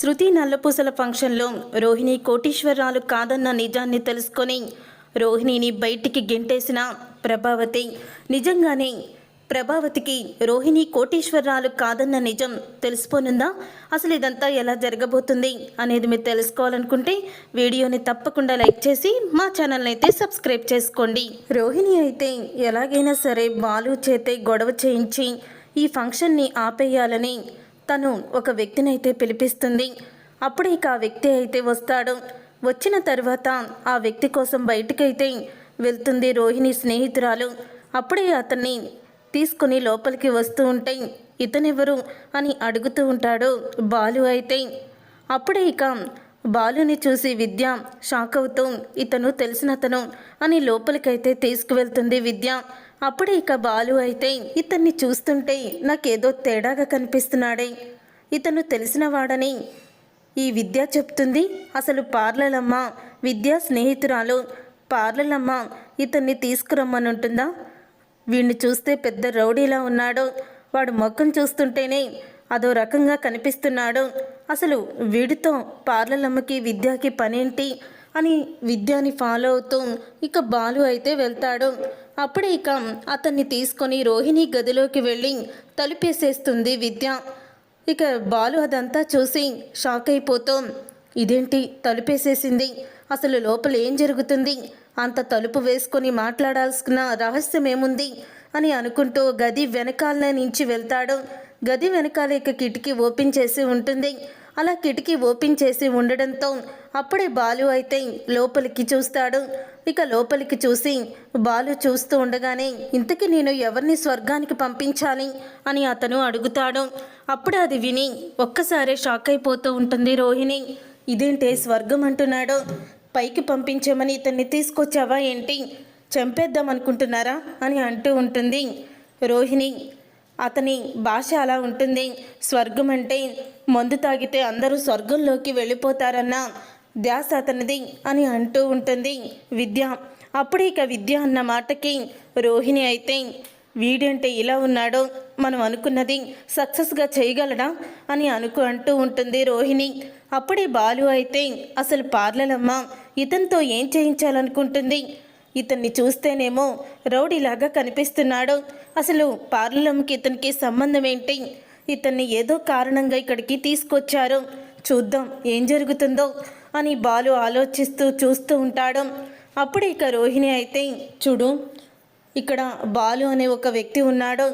శృతి నల్లపూసల ఫంక్షన్లో రోహిణి కోటీశ్వరరాలు కాదన్న నిజాన్ని తెలుసుకొని రోహిణిని బయటికి గెంటేసిన ప్రభావతి. నిజంగానే ప్రభావతికి రోహిణి కోటీశ్వరరాలు కాదన్న నిజం తెలిసిపోనుందా? అసలు ఇదంతా ఎలా జరగబోతుంది అనేది మీరు తెలుసుకోవాలనుకుంటే వీడియోని తప్పకుండా లైక్ చేసి మా ఛానల్ని అయితే సబ్స్క్రైబ్ చేసుకోండి. రోహిణి అయితే ఎలాగైనా సరే బాలు చేతే గొడవ చేయించి ఈ ఫంక్షన్ని ఆపేయాలని తను ఒక వ్యక్తిని అయితే పిలిపిస్తుంది. అప్పుడు ఇక ఆ వ్యక్తి అయితే వస్తాడు. వచ్చిన తర్వాత ఆ వ్యక్తి కోసం బయటికైతే వెళ్తుంది రోహిణి స్నేహితురాలు. అప్పుడే అతన్ని తీసుకుని లోపలికి వస్తూ ఉంటే ఇతనెవరు అని అడుగుతూ ఉంటాడు బాలు అయితే. అప్పుడే ఇక బాలుని చూసి విద్య షాక్ అవుతూ ఇతను తెలిసినతను అని లోపలికైతే తీసుకువెళ్తుంది విద్య. అప్పుడే ఇక బాలు అయితే ఇతన్ని చూస్తుంటే నాకేదో తేడాగా కనిపిస్తున్నాడే. ఇతను తెలిసినవాడని ఈ విద్య చెప్తుంది అసలు పార్లలమ్మ. విద్యా స్నేహితురాలు. పార్లలమ్మ ఇతన్ని తీసుకురమ్మనుంటుందా? వీణ్ణి చూస్తే పెద్ద రౌడీలా ఉన్నాడు. వాడు మొక్కం చూస్తుంటేనే అదో రకంగా కనిపిస్తున్నాడు. అసలు వీడితో పార్లలమ్మకి విద్యకి పనేంటి? అని విద్యాని ఫాలో అవుతూ ఇక బాలు అయితే వెళ్తాడు. అప్పుడే ఇక అతన్ని తీసుకొని రోహిణి గదిలోకి వెళ్ళి తలుపేసేస్తుంది విద్య. ఇక బాలు అదంతా చూసి షాక్ అయిపోతూ ఇదేంటి? తలుపేసేసింది. అసలు లోపల ఏం జరుగుతుంది? అంత తలుపు వేసుకొని మాట్లాడాల్సిన రహస్యం ఏముంది అని అనుకుంటూ గది వెనకాల నుంచి వెళ్తాడు. గది వెనకాల ఇక కిటికీ ఓపెన్ చేసి ఉంటుంది. అలా కిటికీ ఓపెన్ చేసి ఉండడంతో అప్పుడే బాలు అయితే లోపలికి చూస్తాడు. ఇక లోపలికి చూసి బాలు చూస్తూ ఉండగానే ఇంతకీ నేను ఎవరిని స్వర్గానికి పంపించాలి? అని అతను అడుగుతాడు. అప్పుడు అది విని ఒక్కసారే షాక్ అయిపోతూ ఉంటుంది రోహిణి. ఇదేంటే స్వర్గం అంటున్నాడు? పైకి పంపించమని ఇతన్ని తీసుకొచ్చావా ఏంటి? చంపేద్దాం అనుకుంటున్నారా? అని అంటూ ఉంటుంది రోహిణి. అతని భాష అలా ఉంటుంది. స్వర్గం అంటే మందు తాగితే అందరూ స్వర్గంలోకి వెళ్ళిపోతారన్న ధ్యాస అతనిది అని అంటూ ఉంటుంది. విద్య అప్పుడే ఇక విద్య అన్న మాటకి రోహిణి అయితే వీడంటే ఇలా ఉన్నాడో మనం అనుకున్నది సక్సెస్గా చేయగలడా అని అనుకు అంటూ ఉంటుంది రోహిణి. అప్పుడే బాలు అయితే అసలు పార్లలమ్మ ఇతనితో ఏం చేయించాలనుకుంటుంది? ఇతన్ని చూస్తేనేమో రౌడీలాగా కనిపిస్తున్నాడు. అసలు పార్లలమ్మకి ఇతనికి సంబంధం ఏంటి? ఇతన్ని ఏదో కారణంగా ఇక్కడికి తీసుకొచ్చారు. చూద్దాం ఏం జరుగుతుందో. అని బాలు ఆలోచిస్తూ చూస్తూ ఉంటాడు. అప్పుడు ఇక రోహిణి అయితే చూడు ఇక్కడ బాలు అనే ఒక వ్యక్తి ఉన్నాడు.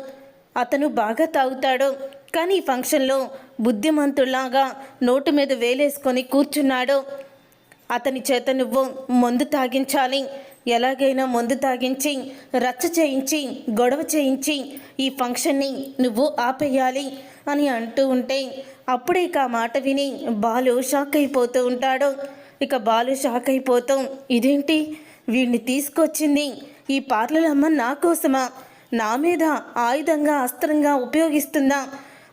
అతను బాగా తాగుతాడు. కానీ ఈ ఫంక్షన్లో బుద్ధిమంతుల్లాగా నోటు మీద వేలేసుకొని కూర్చున్నాడు. అతని చేత నువ్వు మందు తాగించాలి. ఎలాగైనా మందు తాగించి రచ్చ చేయించి గొడవ చేయించి ఈ ఫంక్షన్ని నువ్వు ఆపేయాలి. అని అంటూ ఉంటే అప్పుడే ఇక ఆ మాట విని బాలు షాక్ అయిపోతూ ఉంటాడు. ఇక బాలు షాక్ అయిపోతాం ఇదేంటి? వీడిని తీసుకొచ్చింది ఈ పార్లలమ్మ నా కోసమా? నా మీద ఆయుధంగా అస్త్రంగా ఉపయోగిస్తుందా?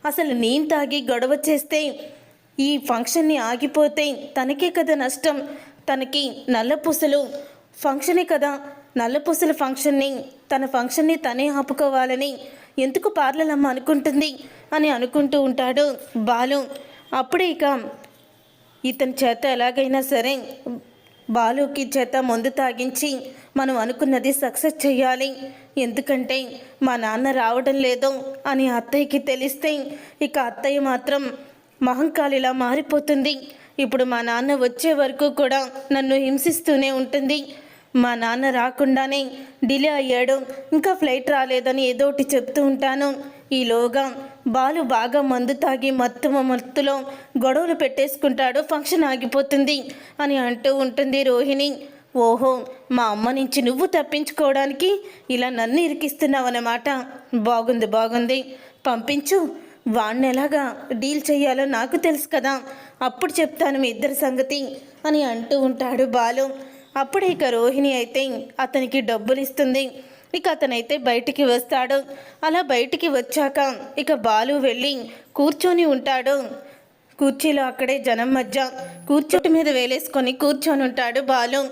అసలు నేను తాగి గొడవ చేస్తే ఈ ఫంక్షన్ని ఆగిపోతే తనకే కదా నష్టం. తనకి నల్లపూసలు ఫంక్షనే కదా. నల్లపూసల ఫంక్షన్ని తన ఫంక్షన్ని తనే ఆపుకోవాలని ఎందుకు పార్లలమ్మ అనుకుంటుంది అని అనుకుంటూ ఉంటాడు బాలు. అప్పుడే ఇక ఇతని చేత ఎలాగైనా సరే బాలుకి చేత మందు తాగించి మనం అనుకున్నది సక్సెస్ చేయాలి ఎందుకంటే మా నాన్న రావడం లేదు అని అత్తయ్యకి తెలిస్తే ఇక అత్తయ్య మాత్రం మహంకాళిలా మారిపోతుంది. ఇప్పుడు మా నాన్న వచ్చే వరకు కూడా నన్ను హింసిస్తూనే ఉంటుంది. మా నాన్న రాకుండానే డిలే అయ్యాడు. ఇంకా ఫ్లైట్ రాలేదని ఏదో ఒకటి చెప్తూ ఉంటాను. ఈలోగా బాలు బాగా మందు తాగి మత్తు మత్తులో గొడవలు పెట్టేసుకుంటాడు. ఫంక్షన్ ఆగిపోతుంది అని అంటూ ఉంటుంది రోహిణి. ఓహో మా అమ్మ నుంచి నువ్వు తప్పించుకోవడానికి ఇలా నన్ను ఇరికిస్తున్నావన్నమాట. బాగుంది బాగుంది. పంపించు. వాణ్ణి ఎలాగా డీల్ చేయాలో నాకు తెలుసు కదా. అప్పుడు చెప్తాను మీ ఇద్దరి సంగతి అని అంటూ ఉంటాడు బాలు. అప్పుడు ఇక రోహిణి అయితే అతనికి డబ్బులు ఇస్తుంది ఇక అతనైతే బయటికి వస్తాడు. అలా బయటికి వచ్చాక ఇక బాలు వెళ్ళి కూర్చొని ఉంటాడు. కుర్చీలో అక్కడే జనం మధ్య కూర్చోటి మీద వేలేసుకొని కూర్చొని ఉంటాడు బాలు.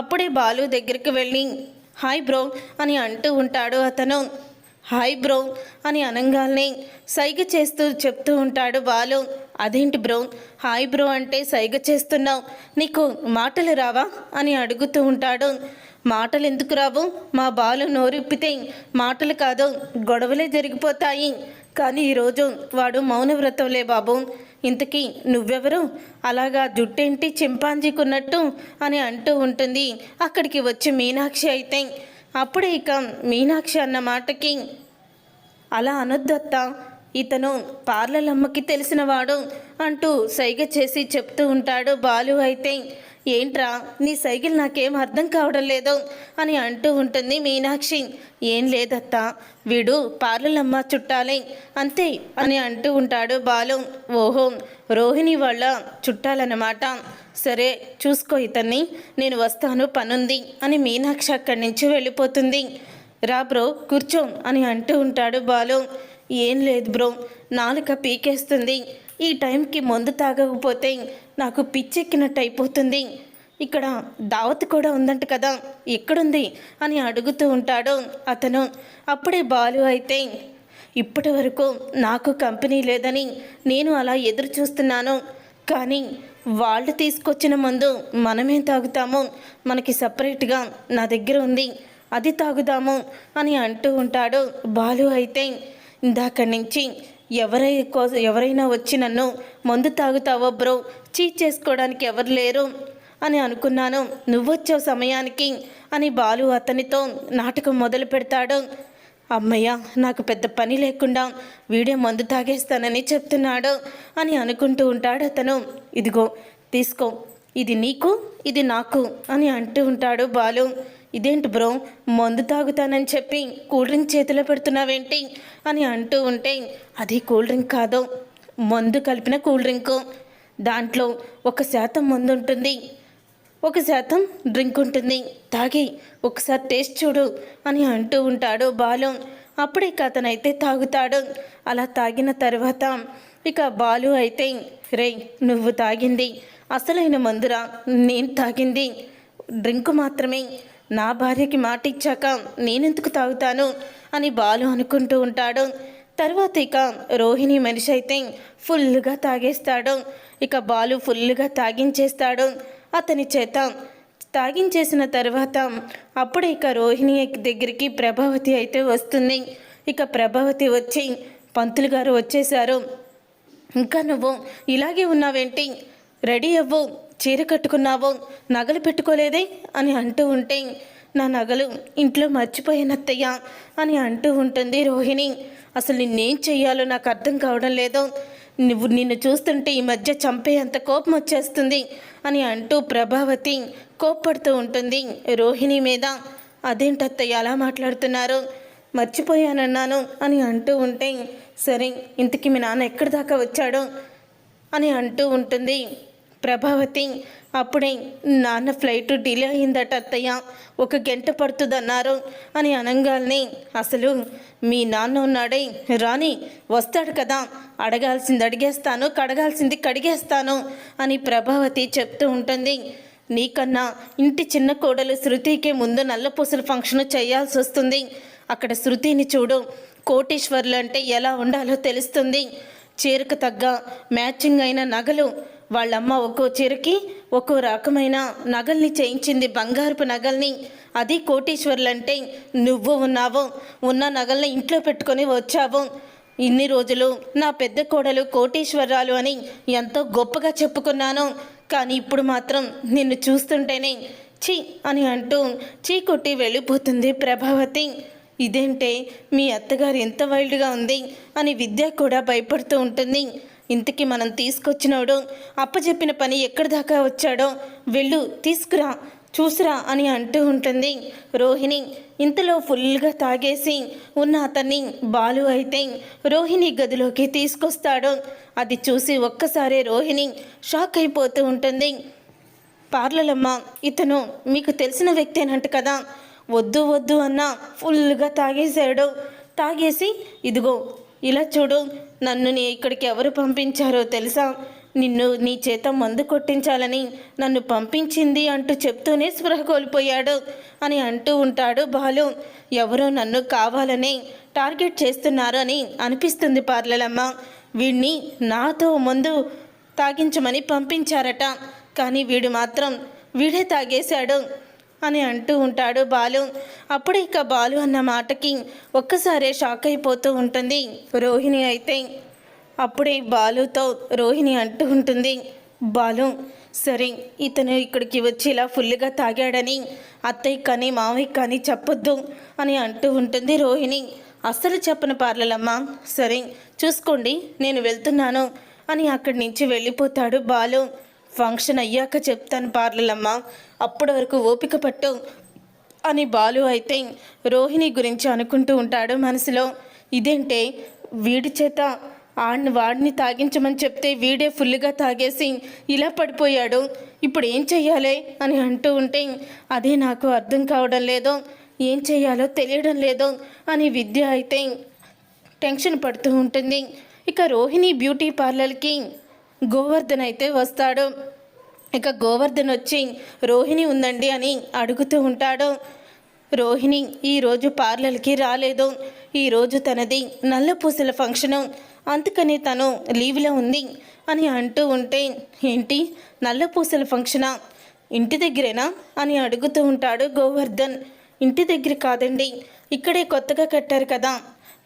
అప్పుడే బాలు దగ్గరికి వెళ్ళి హాయ్ బ్రో అని అంటూ ఉంటాడు అతను. హాయ్ బ్రో అని అనంగాల్ని సైగ చేస్తూ చెప్తూ ఉంటాడు బాలు. అదేంటి బ్రో? హాయ్ బ్రో అంటే సైగ చేస్తున్నావు. నీకు మాటలు రావా? అని అడుగుతూ ఉంటాడు. మాటలు ఎందుకు రావు? మా బాలు నోరిప్పితే మాటలు కాదు గొడవలే జరిగిపోతాయి. కానీ ఈరోజు వాడు మౌనవ్రతంలే బాబు. ఇంతకీ నువ్వెవరు? అలాగా జుట్టేంటి చింపాంజీకున్నట్టు? అని అంటూ ఉంటుంది. అక్కడికి వచ్చి మీనాక్షి అయితే అప్పుడే ఇక మీనాక్షి అన్న మాటకి అలా అనొద్దత్తా? ఇతను పార్లలమ్మకి తెలిసినవాడు అంటూ సైగ చేసి చెప్తూ ఉంటాడు బాలు అయితే. ఏంట్రా నీ సైకిల్ నాకేం అర్థం కావడం లేదు అని అంటూ ఉంటుంది మీనాక్షి. ఏం లేదత్తా వీడు పార్లలమ్మ చుట్టాలే అంతే అని అంటూ ఉంటాడు బాలు. ఓహో రోహిణి వాళ్ళ చుట్టాలన్నమాట. సరే చూసుకో ఇతన్ని నేను వస్తాను పనుంది అని మీనాక్షి అక్కడి నుంచి వెళ్ళిపోతుంది. రా బ్రో కూర్చో అని అంటూ ఉంటాడు బాలు. ఏం లేదు బ్రో. నాలుక పీకేస్తుంది. ఈ టైంకి మందు తాగకపోతే నాకు పిచ్చెక్కినట్టు అయిపోతుంది ఇక్కడ దావత్ కూడా ఉందంట కదా. ఎక్కడుంది అని అడుగుతూ ఉంటాడు అతను. అప్పుడే బాలు అయితే ఇప్పటి వరకు నాకు కంపెనీ లేదని నేను అలా ఎదురు చూస్తున్నాను కానీ వాళ్ళు తీసుకొచ్చిన మందు మనమే తాగుతాము. మనకి సపరేట్గా నా దగ్గర ఉంది. అది తాగుదాము అని అంటూ ఉంటాడు బాలు అయితే. ఇందాక నుంచి ఎవరై కోసం ఎవరైనా వచ్చి నన్ను మందు తాగుతావో బ్రో? చీట్ చేసుకోవడానికి ఎవరు లేరు? అని అనుకున్నాను. నువ్వొచ్చే సమయానికి అని బాలు అతనితో నాటకం మొదలు పెడతాడు. అమ్మయ్య నాకు పెద్ద పని లేకుండా వీడియో మందు తాగేస్తానని చెప్తున్నాడు అని అనుకుంటూ ఉంటాడు అతను. ఇదిగో తీసుకో. ఇది నీకు ఇది నాకు అని అంటూ ఉంటాడు బాలు. ఇదేంటి బ్రో? మందు తాగుతానని చెప్పి కూల్ డ్రింక్ చేతిలో పెడుతున్నావేంటి? అని అంటూ ఉంటే అది కూల్ డ్రింక్ కాదు. మందు కలిపిన కూల్ డ్రింకు. దాంట్లో ఒక శాతం మందు ఉంటుంది. ఒక శాతం డ్రింక్ ఉంటుంది. తాగి ఒకసారి టేస్ట్ చూడు అని అంటూ ఉంటాడు బాలు. అప్పుడే ఇక అతనైతే తాగుతాడు. అలా తాగిన తర్వాత ఇక బాలు అయితే రే నువ్వు తాగింది. అసలైన మందురా నేను తాగింది. డ్రింక్ మాత్రమే. నా భార్యకి మాట ఇచ్చాక నేనెందుకు తాగుతాను? అని బాలు అనుకుంటూ ఉంటాడు. తర్వాత ఇక రోహిణి మనిషి అయితే ఫుల్గా తాగేస్తాడు. ఇక బాలు ఫుల్గా తాగించేస్తాడు. అతని చేత తాగించేసిన తర్వాత అప్పుడు ఇక రోహిణి దగ్గరికి ప్రభావతి అయితే వస్తుంది. ఇక ప్రభావతి వచ్చి పంతులు గారు వచ్చేశారు. ఇంకా నువ్వు ఇలాగే ఉన్నావేంటి? రెడీ అవ్వు. చీర కట్టుకున్నావు నగలు పెట్టుకోలేదే? అని అంటూ ఉంటే నా నగలు ఇంట్లో మర్చిపోయానత్తయ్య అని అంటూ ఉంటుంది రోహిణి. అసలు నిన్నేం చెయ్యాలో నాకు అర్థం కావడం లేదు నువ్వు నిన్ను చూస్తుంటే ఈ మధ్య చంపేంత కోపం వచ్చేస్తుంది అని అంటూ ప్రభావతి కోప్పడుతూ ఉంటుంది రోహిణి మీద. అదేంటత్తయ్య అలా మాట్లాడుతున్నారు? మర్చిపోయానన్నాను అని అంటూ ఉంటే సరే ఇంతకీ మీ నాన్న ఎక్కడి దాకా వచ్చాడు? అని అంటూ ఉంటుంది ప్రభావతి అప్పుడే నాన్న ఫ్లైట్ డిలే అయిందట అత్తయ్య. ఒక గంట పడుతుందన్నారు అని అనంగాల్ని అసలు మీ నాన్న ఉన్నాడే రాని వస్తాడు కదా అడగాల్సింది అడిగేస్తాను కడగాల్సింది కడిగేస్తాను అని ప్రభావతి చెప్తూ ఉంటుంది. నీకన్నా ఇంటి చిన్న కోడలు శృతికి ముందు నల్లపూసల ఫంక్షన్ చేయాల్సి వస్తుంది. అక్కడ శృతిని చూడు కోటేశ్వర్లు అంటే ఎలా ఉండాలో తెలుస్తుంది. చీరకు తగ్గ మ్యాచింగ్ అయిన నగలు వాళ్ళమ్మ ఒక్కో చీరకి ఒక్కో రకమైన నగల్ని చేయించింది. బంగారపు నగల్ని. అది కోటీశ్వర్లంటే నువ్వు ఉన్నావు. ఉన్న నగల్ని ఇంట్లో పెట్టుకొని వచ్చావు. ఇన్ని రోజులు నా పెద్ద కోడలు కోటీశ్వరాలు అని ఎంతో గొప్పగా చెప్పుకున్నాను. కానీ ఇప్పుడు మాత్రం నిన్ను చూస్తుంటేనే చీ అని అంటూ చీ కొట్టి వెళ్ళిపోతుంది ప్రభావతి. ఇదేంటే మీ అత్తగారు ఎంత వైల్డ్గా ఉంది అని విద్య కూడా భయపడుతూ ఉంటుంది. ఇంతకీ మనం తీసుకొచ్చినోడు అప్పచెప్పిన పని ఎక్కడి దాకా వచ్చాడో వెళ్ళు తీసుకురా చూసురా అని అంటూ ఉంటుంది. రోహిణి ఇంతలో ఫుల్గా తాగేసి ఉన్న అతన్ని బాలు అయితే రోహిణి గదిలోకి తీసుకొస్తాడు. అది చూసి ఒక్కసారే రోహిణి షాక్ అయిపోతూ ఉంటుంది. పార్లలమ్మ ఇతను మీకు తెలిసిన వ్యక్తేనంట కదా వద్దు వద్దు అన్న ఫుల్గా తాగేశాడు. తాగేసి ఇదిగో ఇలా చూడు నన్ను నీ ఇక్కడికి ఎవరు పంపించారో తెలుసా? నిన్ను నీ చేత మందు కొట్టించాలని నన్ను పంపించింది అంటూ చెప్తూనే స్పృహ కోల్పోయాడు అని అంటూ ఉంటాడు బాలు. ఎవరో నన్ను కావాలని టార్గెట్ చేస్తున్నారు అని అనిపిస్తుంది పార్లలమ్మ. వీడిని నాతో ముందు తాగించమని పంపించారట. కానీ వీడు మాత్రం వీడే తాగేశాడు. అని అంటూ ఉంటాడు బాలు. అప్పుడే ఇక బాలు అన్న మాటకి ఒక్కసారే షాక్ అయిపోతూ ఉంటుంది. రోహిణి అయితే అప్పుడే బాలుతో రోహిణి అంటూ ఉంటుంది బాలు సరే ఇతను ఇక్కడికి వచ్చి ఇలా ఫుల్గా తాగాడని అత్తయ్య కానీ మావయ్య కానీ చెప్పొద్దు అని అంటూ ఉంటుంది రోహిణి. అస్సలు చెప్పను పార్లలమ్మ. సరే చూసుకోండి నేను వెళ్తున్నాను అని అక్కడి నుంచి వెళ్ళిపోతాడు బాలు. ఫంక్షన్ అయ్యాక చెప్తాను పార్లలమ్మ. అప్పటి వరకు ఓపిక పట్టు అని బాలు అయితే రోహిణి గురించి అనుకుంటూ ఉంటాడు మనసులో. ఇదేంటే వీడి చేత ఆడిని వాడిని తాగించమని చెప్తే వీడే ఫుల్గా తాగేసి ఇలా పడిపోయాడు. ఇప్పుడు ఏం చెయ్యాలి అని అంటూ ఉంటే అదే నాకు అర్థం కావడం లేదో ఏం చెయ్యాలో తెలియడం లేదో అని విద్య అయితే టెన్షన్ పడుతూ ఉంటుంది. ఇక రోహిణి బ్యూటీ పార్లర్కి గోవర్ధన్ అయితే వస్తాడు. ఇక గోవర్ధన్ వచ్చి రోహిణి ఉందండి అని అడుగుతూ ఉంటాడు. రోహిణి ఈరోజు పార్లర్కి రాలేదు. ఈరోజు తనది నల్లపూసల ఫంక్షను. అందుకని తను లీవ్లో ఉంది అని అంటూ ఉంటే ఏంటి? నల్లపూసల ఫంక్షనా? ఇంటి దగ్గరేనా? అని అడుగుతూ ఉంటాడు గోవర్ధన్. ఇంటి దగ్గర కాదండి. ఇక్కడే కొత్తగా కట్టారు కదా.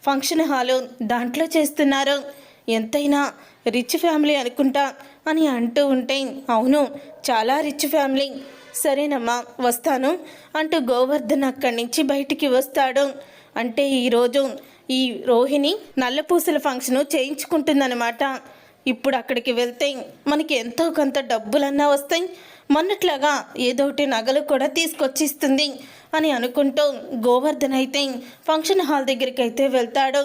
ఫంక్షన్ హాలు దాంట్లో చేస్తున్నారు. ఎంతైనా రిచ్ ఫ్యామిలీ అనుకుంటా అని అంటూ ఉంటే అవును చాలా రిచ్ ఫ్యామిలీ. సరేనమ్మా వస్తాను అంటూ గోవర్ధన్ అక్కడి నుంచి బయటికి వస్తాడు. అంటే ఈరోజు ఈ రోహిణి నల్లపూసల ఫంక్షను చేయించుకుంటుందన్నమాట. ఇప్పుడు అక్కడికి వెళ్తే మనకి ఎంతో కొంత డబ్బులన్నా వస్తాయి. మొన్నట్లాగా ఏదోటి నగలు కూడా తీసుకొచ్చిస్తుంది అని అనుకుంటూ గోవర్ధన్ అయితే ఫంక్షన్ హాల్ దగ్గరికి అయితే వెళ్తాడు.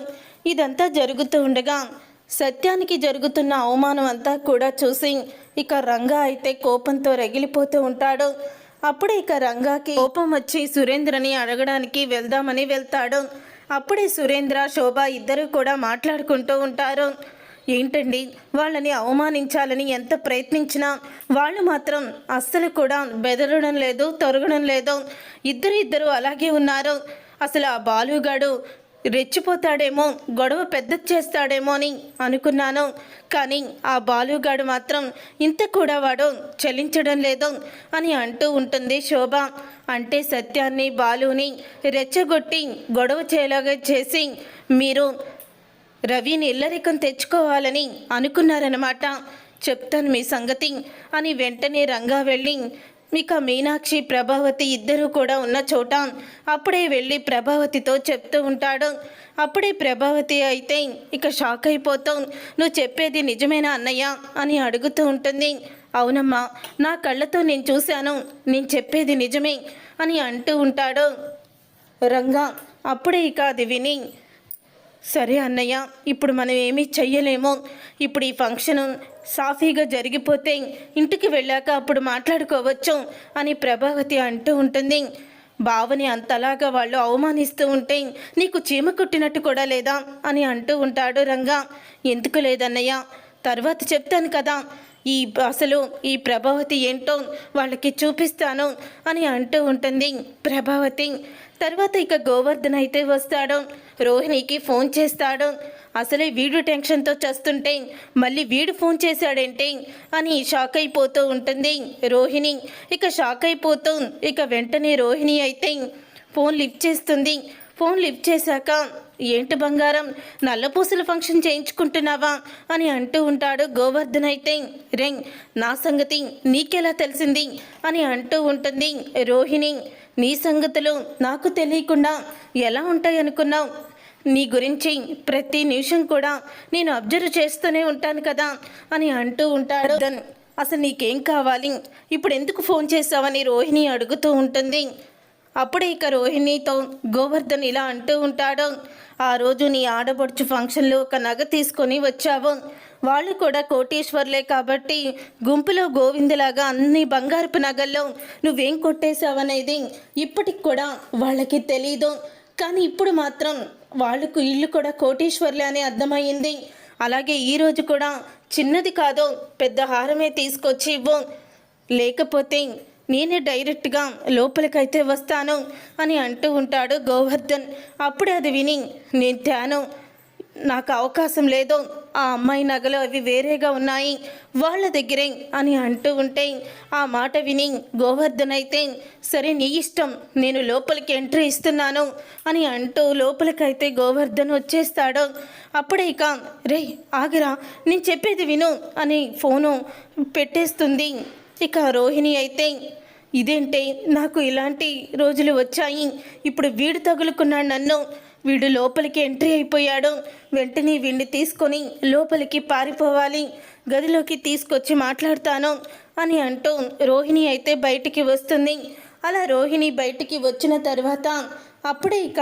ఇదంతా జరుగుతూ ఉండగా సత్యానికి జరుగుతున్న అవమానం అంతా కూడా చూసి ఇక రంగా అయితే కోపంతో రగిలిపోతూ ఉంటాడు. అప్పుడే ఇక రంగాకి కోపం వచ్చి సురేంద్రని అడగడానికి వెళ్దామని వెళ్తాడు. అప్పుడే సురేంద్ర శోభ ఇద్దరు కూడా మాట్లాడుకుంటూ ఉంటారు. ఏంటండి? వాళ్ళని అవమానించాలని ఎంత ప్రయత్నించినా వాళ్ళు మాత్రం అస్సలు కూడా బెదరడం లేదు తొరగడం లేదు. ఇద్దరు ఇద్దరు అలాగే ఉన్నారు. అసలు ఆ బాలుగాడు రెచ్చిపోతాడేమో గొడవ పెద్ద చేస్తాడేమో అని అనుకున్నాను. కానీ ఆ బాలుగాడు మాత్రం ఇంత కూడా వాడు చలించడం లేదు అని అంటూ ఉంటుంది శోభ. అంటే సత్యాన్ని బాలుని రెచ్చగొట్టి గొడవ చేయలాగా చేసి మీరు రవిని ఇల్లరికం తెచ్చుకోవాలని అనుకున్నారన్నమాట. చెప్తాను మీ సంగతి అని వెంటనే రంగా వెళ్ళి ఇక మీనాక్షి ప్రభావతి ఇద్దరూ కూడా ఉన్న చోట అప్పుడే వెళ్ళి ప్రభావతితో చెప్తూ ఉంటాడు. అప్పుడే ప్రభావతి అయితే ఇక షాక్ అయిపోతాం నువ్వు చెప్పేది నిజమేనా అన్నయ్య? అని అడుగుతూ ఉంటుంది. అవునమ్మా నా కళ్ళతో నేను చూశాను. నేను చెప్పేది నిజమే అని అంటూ ఉంటాడు. రంగా అప్పుడే ఇక అది విని సరే అన్నయ్య ఇప్పుడు మనం ఏమీ చెయ్యలేము. ఇప్పుడు ఈ ఫంక్షన్ సాఫీగా జరిగిపోతే ఇంటికి వెళ్ళాక అప్పుడు మాట్లాడుకోవచ్చు అని ప్రభావతి అంటూ ఉంటుంది. బావని అంతలాగా వాళ్ళు అవమానిస్తూ ఉంటే నీకు చీమ కుట్టినట్టు కూడా లేదా అని అంటూ ఉంటాడు రంగా. ఎందుకు లేదన్నయ్య? తర్వాత చెప్తాను కదా. ఈ అసలు ఈ ప్రభావతి ఏంటో వాళ్ళకి చూపిస్తాను అని అంటూ ఉంటుంది ప్రభావతి. తర్వాత ఇక గోవర్ధన్ అయితే వస్తాడు. రోహిణికి ఫోన్ చేస్తాడు. అసలే వీడు టెన్షన్తో చేస్తుంటే మళ్ళీ వీడు ఫోన్ చేశాడంటే అని షాక్ అయిపోతూ ఉంటుంది రోహిణి. ఇక షాక్ అయిపోతూ ఇక వెంటనే రోహిణి అయితే ఫోన్ లిఫ్ట్ చేస్తుంది. ఫోన్ లిఫ్ట్ చేశాక ఏంటి బంగారం నల్లపూసల ఫంక్షన్ చేయించుకుంటున్నావా? అని అంటూ ఉంటాడు గోవర్ధన్ అయితే. రెంగ్ నా సంగతి నీకెలా తెలిసింది? అని అంటూ ఉంటుంది రోహిణి. నీ సంగతులు నాకు తెలియకుండా ఎలా ఉంటాయనుకున్నావు? నీ గురించి ప్రతి నిమిషం కూడా నేను అబ్జర్వ్ చేస్తూనే ఉంటాను కదా? అని అంటూ ఉంటాడు. అసలు నీకేం కావాలి? ఇప్పుడు ఎందుకు ఫోన్ చేసావని రోహిణి అడుగుతూ ఉంటుంది. అప్పుడే ఇక రోహిణితో గోవర్ధన్ ఇలా అంటూ ఉంటాడు ఆ రోజు నీ ఆడపడుచు ఫంక్షన్లో ఒక నగ తీసుకొని వచ్చావు. వాళ్ళు కూడా కోటీశ్వర్లే కాబట్టి గుంపులో గోవిందలాగా అన్ని బంగారపు నగల్లో నువ్వేం కొట్టేశావనేది ఇప్పటికి కూడా వాళ్ళకి తెలీదు. కానీ ఇప్పుడు మాత్రం వాళ్ళకు ఇల్లు కూడా కోటీశ్వర్లే అని అర్థమయ్యింది. అలాగే ఈరోజు కూడా చిన్నది కాదు పెద్ద హారమే తీసుకొచ్చి ఇవ్వు. లేకపోతే నేనే డైరెక్ట్గా లోపలికైతే వస్తాను అని అంటూ ఉంటాడు గోవర్ధన్. అప్పుడే అది విని నేను తాను నాకు అవకాశం లేదు. ఆ అమ్మాయి నగలు అవి వేరేగా ఉన్నాయి. వాళ్ళ దగ్గరే అని అంటూ ఉంటే ఆ మాట విని గోవర్ధన్ అయితే సరే నీ ఇష్టం. నేను లోపలికి ఎంట్రీ ఇస్తున్నాను అని అంటూ లోపలికైతే గోవర్ధన్ వచ్చేస్తాడు. అప్పుడే ఇక రే ఆగిరా. నేను చెప్పేది విను అని ఫోను పెట్టేస్తుంది. ఇక రోహిణి అయితే ఇదేంటే నాకు ఇలాంటి రోజులు వచ్చాయి. ఇప్పుడు వీడు తగులుకున్నాడు నన్ను వీడు లోపలికి ఎంట్రీ అయిపోయాడు. వెంటనే వీడిని తీసుకొని లోపలికి పారిపోవాలి. గదిలోకి తీసుకొచ్చి మాట్లాడతాను అని అంటూ రోహిణి అయితే బయటికి వస్తుంది. అలా రోహిణి బయటికి వచ్చిన తర్వాత అప్పుడే ఇక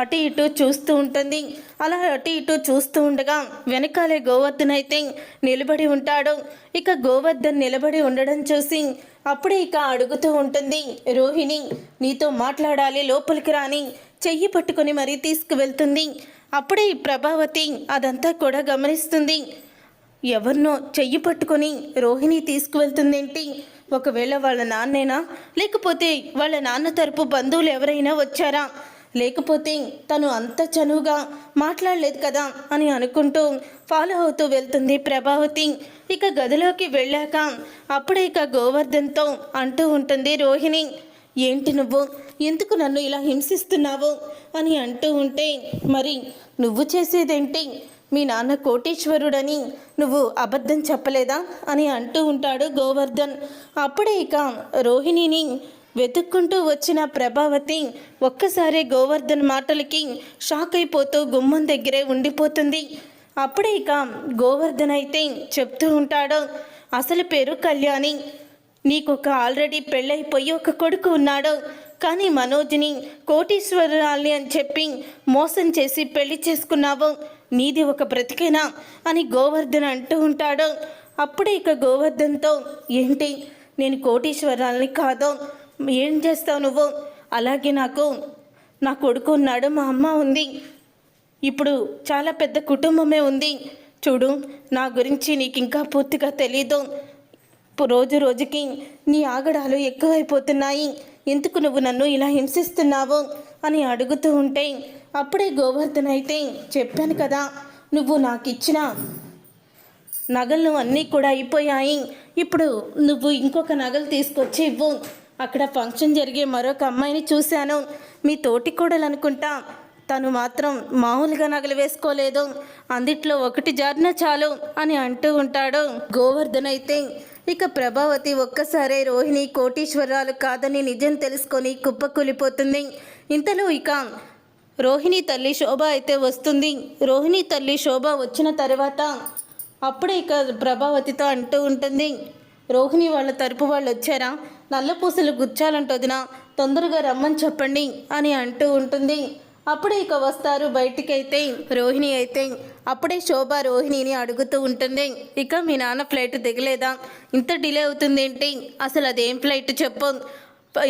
అటు ఇటు చూస్తూ ఉంటుంది. అలా అటు ఇటు చూస్తూ ఉండగా వెనకాలే గోవర్ధన్ అయితే నిలబడి ఉంటాడు. ఇక గోవర్ధన్ నిలబడి ఉండడం చూసి అప్పుడే ఇక అడుగుతూ ఉంటుంది రోహిణి నీతో మాట్లాడాలి లోపలికి రాని చెయ్యి పట్టుకొని మరీ తీసుకువెళ్తుంది. అప్పుడే ఈ ప్రభావతి అదంతా కూడా గమనిస్తుంది. ఎవరినో చెయ్యి పట్టుకొని రోహిణి తీసుకువెళ్తుందేంటి? ఒకవేళ వాళ్ళ నాన్నేనా? లేకపోతే వాళ్ళ నాన్న తరపు బంధువులు ఎవరైనా వచ్చారా? లేకపోతే తను అంత చనువుగా మాట్లాడలేదు కదా అని అనుకుంటూ ఫాలో అవుతూ వెళ్తుంది ప్రభావతి. ఇక గదిలోకి వెళ్ళాక అప్పుడే ఇక గోవర్ధన్తో అంటూ ఉంటుంది రోహిణి ఏంటి నువ్వు? ఎందుకు నన్ను ఇలా హింసిస్తున్నావు? అని అంటూ ఉంటే మరి నువ్వు చేసేదేంటి? మీ నాన్న కోటీశ్వరుడని నువ్వు అబద్ధం చెప్పలేదా? అని అంటూ ఉంటాడు గోవర్ధన్. అప్పుడే ఇక రోహిణిని వెతుక్కుంటూ వచ్చిన ప్రభావతి ఒక్కసారి గోవర్ధన్ మాటలకి షాక్ అయిపోతూ గుమ్మం దగ్గరే ఉండిపోతుంది. అప్పుడే ఇక గోవర్ధన్ అయితే చెప్తూ ఉంటాడు అసలు పేరు కళ్యాణి. నీకొక ఆల్రెడీ పెళ్ళైపోయి ఒక కొడుకు ఉన్నాడు. కానీ మనోజ్ని కోటీశ్వరాలి అని చెప్పి మోసం చేసి పెళ్ళి చేసుకున్నావు. నీది ఒక బ్రతికేనా? అని గోవర్ధన్ అంటూ ఉంటాడు. అప్పుడే ఇక గోవర్ధన్తో ఏంటి? నేను కోటీశ్వరాల్ని కాదు. ఏం చేస్తావు నువ్వు? అలాగే నాకు నా కొడుకు ఉన్నాడు మా అమ్మ ఉంది. ఇప్పుడు చాలా పెద్ద కుటుంబమే ఉంది. చూడు నా గురించి నీకు ఇంకా పూర్తిగా తెలీదు. రోజు రోజుకి నీ ఆగడాలు ఎక్కువైపోతున్నాయి. ఎందుకు నువ్వు నన్ను ఇలా హింసిస్తున్నావు? అని అడుగుతూ ఉంటే అప్పుడే గోవర్ధన్ అయితే చెప్పాను కదా నువ్వు నాకు ఇచ్చిన నగలు అన్నీ కూడా అయిపోయాయి. ఇప్పుడు నువ్వు ఇంకొక నగలు తీసుకొచ్చి ఇవ్వు. అక్కడ ఫంక్షన్ జరిగే మరొక అమ్మాయిని చూశాను. మీ తోటి కోడలు అనుకుంటా. తను మాత్రం మామూలుగా నగలు వేసుకోలేదు. అందిట్లో ఒకటి జారిన చాలు అని అంటూ ఉంటాడు. గోవర్ధన్ అయితే ఇక ప్రభావతి ఒక్కసారే రోహిణి కోటీశ్వరాలు కాదని నిజం తెలుసుకొని కుప్పకూలిపోతుంది. ఇంతలో ఇక రోహిణి తల్లి శోభ అయితే వస్తుంది. రోహిణి తల్లి శోభ వచ్చిన తర్వాత అప్పుడే ఇక ప్రభావతితో అంటూ ఉంటుంది. రోహిణి వాళ్ళ తరపు వాళ్ళు వచ్చారా? నల్ల పూసలు గుచ్చాలంటొదిన తొందరగా రమ్మని చెప్పండి అని అంటూ ఉంటుంది. అప్పుడే ఇక వస్తారు బయటికైతే రోహిణి అయితే. అప్పుడే శోభ రోహిణిని అడుగుతూ ఉంటుంది. ఇక మీ నాన్న ఫ్లైట్ దిగలేదా? ఇంత డిలే అవుతుంది ఏంటి అసలు అదేం ఫ్లైట్ చెప్పు.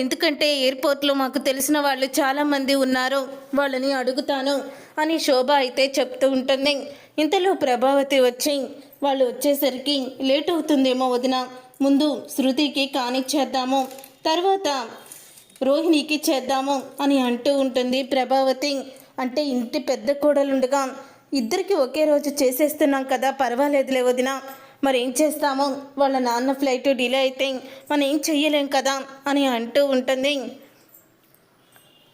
ఎందుకంటే ఎయిర్పోర్ట్లో మాకు తెలిసిన వాళ్ళు చాలామంది ఉన్నారు. వాళ్ళని అడుగుతాను అని శోభ అయితే చెప్తూ ఉంటుంది. ఇంతలో ప్రభావతి వచ్చి వాళ్ళు వచ్చేసరికి లేట్ అవుతుందేమో వదిన. ముందు శృతికి కానిచ్చేద్దాము తర్వాత రోహిణికి చేద్దాము అని అంటూ ఉంటుంది ప్రభావతి. అంటే ఇంటి పెద్ద కోడలుండగా ఇద్దరికి ఒకే రోజు చేసేస్తున్నాం కదా పర్వాలేదులే వదిన. మరి ఏం చేస్తాము? వాళ్ళ నాన్న ఫ్లైట్ డిలే అయితే మనం ఏం చెయ్యలేం కదా అని అంటూ ఉంటుంది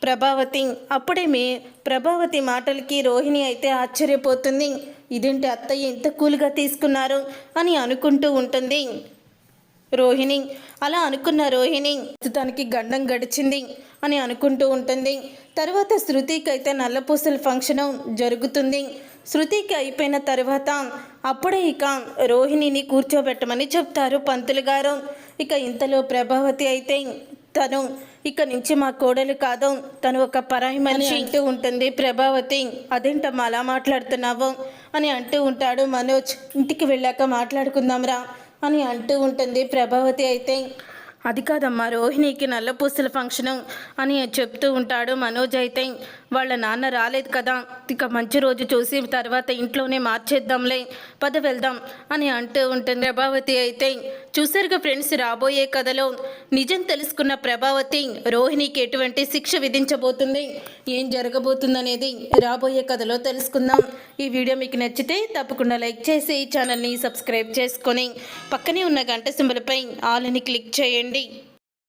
ప్రభావతి. అప్పుడే మీ ప్రభావతి మాటలకి రోహిణి అయితే ఆశ్చర్యపోతుంది. ఇదేంటి అత్తయ్య ఎంత కూల్గా తీసుకున్నారు అని అనుకుంటూ ఉంటుంది. రోహిణి. అలా అనుకున్న రోహిణి తనకి గండం గడిచింది అని అనుకుంటూ ఉంటుంది. తర్వాత శృతికి అయితే నల్లపూసల ఫంక్షన్ జరుగుతుంది. శృతికి అయిపోయిన తర్వాత అప్పుడే ఇక రోహిణిని కూర్చోబెట్టమని చెప్తారు పంతులు గారు. ఇక ఇంతలో ప్రభావతి అయితే తను ఇక నుంచి మా కోడలు కాదు తను ఒక పరాయి మనిషి అంటూ ఉంటుంది ప్రభావతి. అదేంటమ్మా అలా మాట్లాడుతున్నావు? అని అంటూ ఉంటాడు మనోజ్. ఇంటికి వెళ్ళాక మాట్లాడుకుందాంరా అని అంటూ ఉంటుంది. ప్రభావతి అయితే అది కాదమ్మా రోహిణికి నల్ల పూసల ఫంక్షను అని చెప్తూ ఉంటాడు మనోజ్ అయితే. వాళ్ళ నాన్న రాలేదు కదా ఇక మంచి రోజు చూసి తర్వాత ఇంట్లోనే మార్చేద్దాంలే పద వెళ్దాం అని అంటూ ఉంటుంది ప్రభావతి అయితే. చూసారుగా ఫ్రెండ్స్ రాబోయే కథలో నిజం తెలుసుకున్న ప్రభావతి రోహిణికి ఎటువంటి శిక్ష విధించబోతుంది ఏం జరగబోతుందనేది రాబోయే కథలో తెలుసుకుందాం. ఈ వీడియో మీకు నచ్చితే తప్పకుండా లైక్ చేసి ఈ ఛానల్ని సబ్స్క్రైబ్ చేసుకొని పక్కనే ఉన్న గంట సింబలపై ఆల్ని క్లిక్ చేయండి.